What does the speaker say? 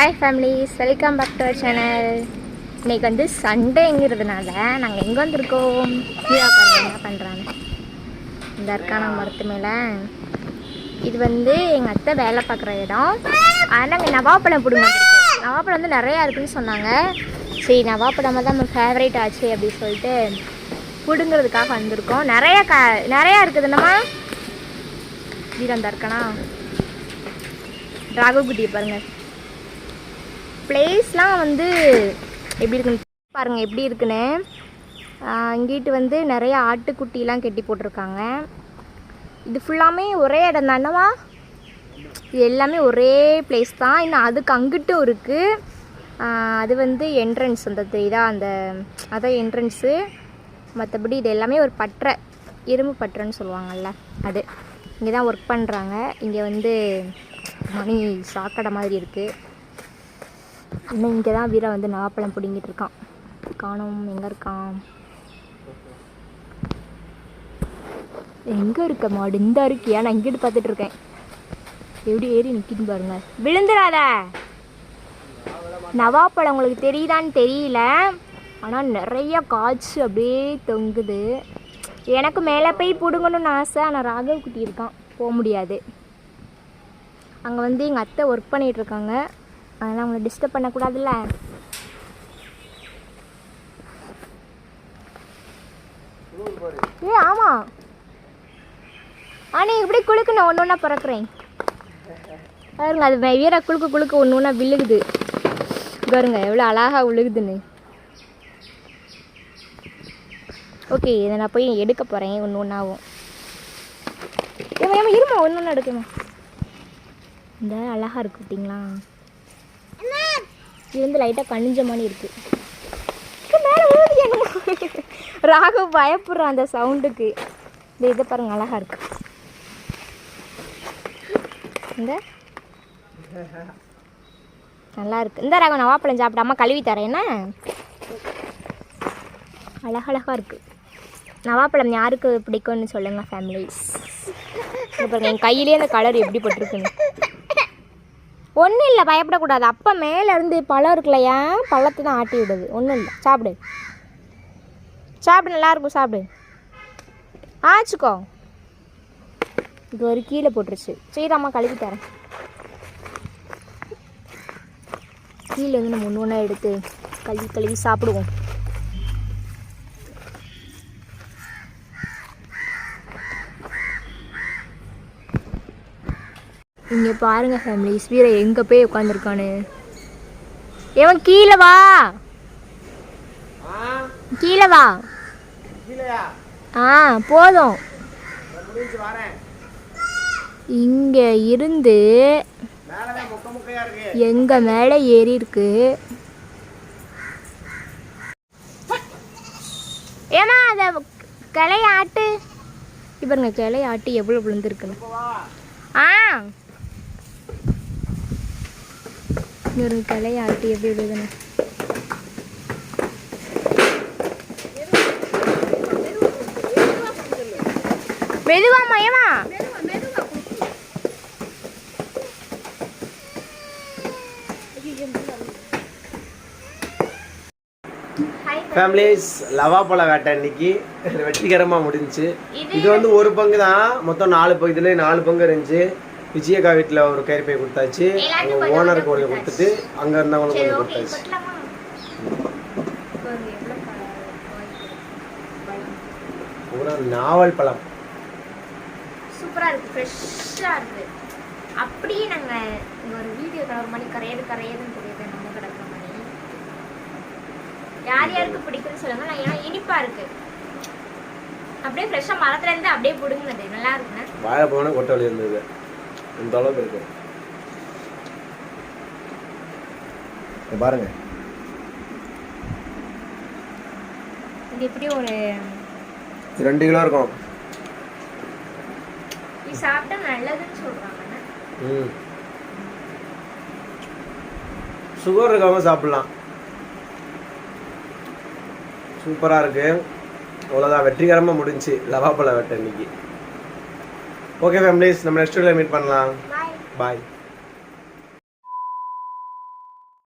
Hi families welcome back to channel இன்னைக்கு வந்து சண்டேங்கிறதுனால நாங்கள் எங்கே வந்திருக்கோம்? கீழே பார்க்க என்ன பண்ணுறாங்க இந்த இருக்கான மரத்து மேலே இது வந்து எங்கள் அத்தை வேலை பார்க்குற இடம். ஆனால் நாங்கள் நவாப்பழம் பிடுங்க நவாப்பழம் வந்து நிறையா இருக்குதுன்னு சொன்னாங்க. சரி நவாப்பழமாக தான் நம்ம ஃபேவரேட் ஆச்சு அப்படின்னு சொல்லிட்டு பிடுங்கிறதுக்காக வந்திருக்கோம். நிறைய க நிறையா இருக்குதுன்னமா வீரம் தற்கனா ராகவகுட்டியை பாருங்கள் பிளேஸ்லாம் வந்து எப்படி இருக்குன்னு பாருங்கள் எப்படி இருக்குன்னு. இங்கிட்டு வந்து நிறைய ஆட்டுக்குட்டிலாம் கட்டி போட்டிருக்காங்க. இது ஃபுல்லாமே ஒரே இடம் தானவா? இது எல்லாமே ஒரே பிளேஸ் தான். இன்னும் அதுக்கு அங்கிட்டும் இருக்குது அது வந்து என்ட்ரன்ஸ் அந்த இதாக அந்த அதான் என்ட்ரன்ஸு மற்றபடி இது எல்லாமே ஒரு பற்றை இரும்பு பட்டறைன்னு சொல்லுவாங்கல்ல அது. இங்கே தான் ஒர்க் பண்ணுறாங்க இங்கே வந்து மணி சாக்கடை மாதிரி இருக்குது இன்னும் இங்கே தான் வீரா வந்து நாப்பழம் பிடுங்கிட்டு இருக்கான். காணும் எங்கே இருக்கான்? எங்கே இருக்க மாடு? இந்த இருக்கியா நான் இங்கிட்டு பார்த்துட்டு இருக்கேன். எப்படி ஏறி நிற்கின்னு பாருங்க. விழுந்துடாத! நவாப்பழம் உங்களுக்கு தெரியுதான்னு தெரியல. ஆனால் நிறைய காய்ச்சி அப்படியே தொங்குது. எனக்கு மேலே போய் பிடுங்கணும்னு ஆசை. ஆனால் ராகவ் குட்டி இருக்கான். போக முடியாது. அங்கே வந்து எங்கள் அத்தை ஒர்க் பண்ணிகிட்ருக்காங்க அதெல்லாம் உங்களை டிஸ்டர்ப் பண்ணக்கூடாதுல்ல? ஏ ஆமாம் ஆனால் இப்படி குளுக்கு நான் ஒன்று ஒன்றா பிறக்கிறேன். பாருங்க அது வீரா குளுக்கு குளுக்கு ஒன்று ஒன்றா விழுகுது. பாருங்க எவ்வளோ அழகாக விழுகுதுன்னு. ஓகே இதை நான் போய் எடுக்க போகிறேன் ஒன்று ஒன்றாவும் ஏமா ஏமா இருமா ஒன்று ஒன்றா எடுக்கமா இந்த அழகாக இருக்கு பார்த்தீங்களா? இது வந்து லைட்டாக கணிஞ்ச மாதிரி இருக்குது மேலே பயப்படுறான் அந்த சவுண்டுக்கு இந்த இதை பாருங்கள் அழகாக இருக்கு. இந்த. நல்லா இருக்கு. இந்த ராகவ் நவாப்பழம் சாப்பிடாம கழுவி தரேன் என்ன? அழகழகாக இருக்குது நவாப்பழம் யாருக்கு பிடிக்கும்னு சொல்லுங்கள் ஃபேமிலிஸ் பாருங்க என் கையிலே அந்த கலர் எப்படி பட்டிருக்குன்னு. ஒன்றும் இல்லை பயப்படக்கூடாது. அப்போ மேலேருந்து பழம் இருக்குல்லையா பழத்தை தான் ஆட்டி விடுது? ஒன்றும் இல்லை. சாப்பிடு. சாப்பிடு நல்லாயிருக்கும் சாப்பிடு. ஆச்சுக்கோ இது ஒரு கீழே போட்டுருச்சு. சரி கழுவி தரேன். கீழே வந்து நம்ம ஒன்று ஒன்றா எடுத்து கழுவி கழுவி சாப்பிடுவோம். இங்கே பாருங்க ஃபேமிலிஸ் வீர எங்கே போய் உட்காந்துருக்கானு எவன் கீழே வா. கீழே வா. ஆ போதும். இங்கே இருந்து எங்க மேலே ஏறி இருக்கு. ஏமா அந்த கிளைய ஆட்டு இவருங்க கிளைய ஆட்டு எவ்வளோ விழுந்துருக்குன்னு ஆ. ஒரு கிளைய எப்படி விழுதுன்னு. மெதுவா மயமா? ஃபேமிலிஸ் லவாப்பழ வேட்டை இன்னைக்கு வெற்றிகரமாக முடிஞ்சுச்சு. இது வந்து ஒரு பங்கு தான் மொத்தம் நாலு பங்கு. இதுல நாலு பங்கு இருந்துச்சு. விஜயக்கா வீட்டில் ஒரு கயிறு பை கொடுத்தாச்சு. ஓனருக்கு ஒரு கொடுத்துட்டு அங்கே இருந்தவங்களுக்கு ஒன்று கொடுத்தாச்சு. பூரா நாவல் பழம். சூப்பராக இருக்குது ஃப்ரெஷ்ஷாக இருக்குது அப்படியே நாங்கள் இங்கே ஒரு வீடியோ ஒரு மணி கரையது கரையதுன்னு தெரியுது நம்ம கிடக்கிற மணி யார் யாருக்கு பிடிக்கும்னு சொல்லுங்க நான் ஏன்னா இனிப்பாக இருக்கு. அப்படியே ஃப்ரெஷ்ஷாக மரத்துல இருந்து அப்படியே பிடுங்கினது நல்லா இருக்குண்ணே. வாழைப்பழம் கொட்டை வலி இருந்தது இந்த அளவுக்கு இருக்கு. இங்க பாருங்க. இது எப்படி ஒரு ரெண்டு கிலோ இருக்கும். இது சாப்பிட்டா நல்லதுன்னு சொல்கிறாங்கண்ணே ம். சுகர் இருக்கவங்க சாப்பிடலாம். சூப்பராக இருக்கு. அவ்வளோதான் வெற்றிகரமாக முடிஞ்சுச்சு லவாப்பழ வெட்டை இன்னைக்கு. ஓகே ஃபேமிலிஸ் நம்ம நெக்ஸ்ட் வீடியோவில் மீட் பண்ணலாம். Bye bye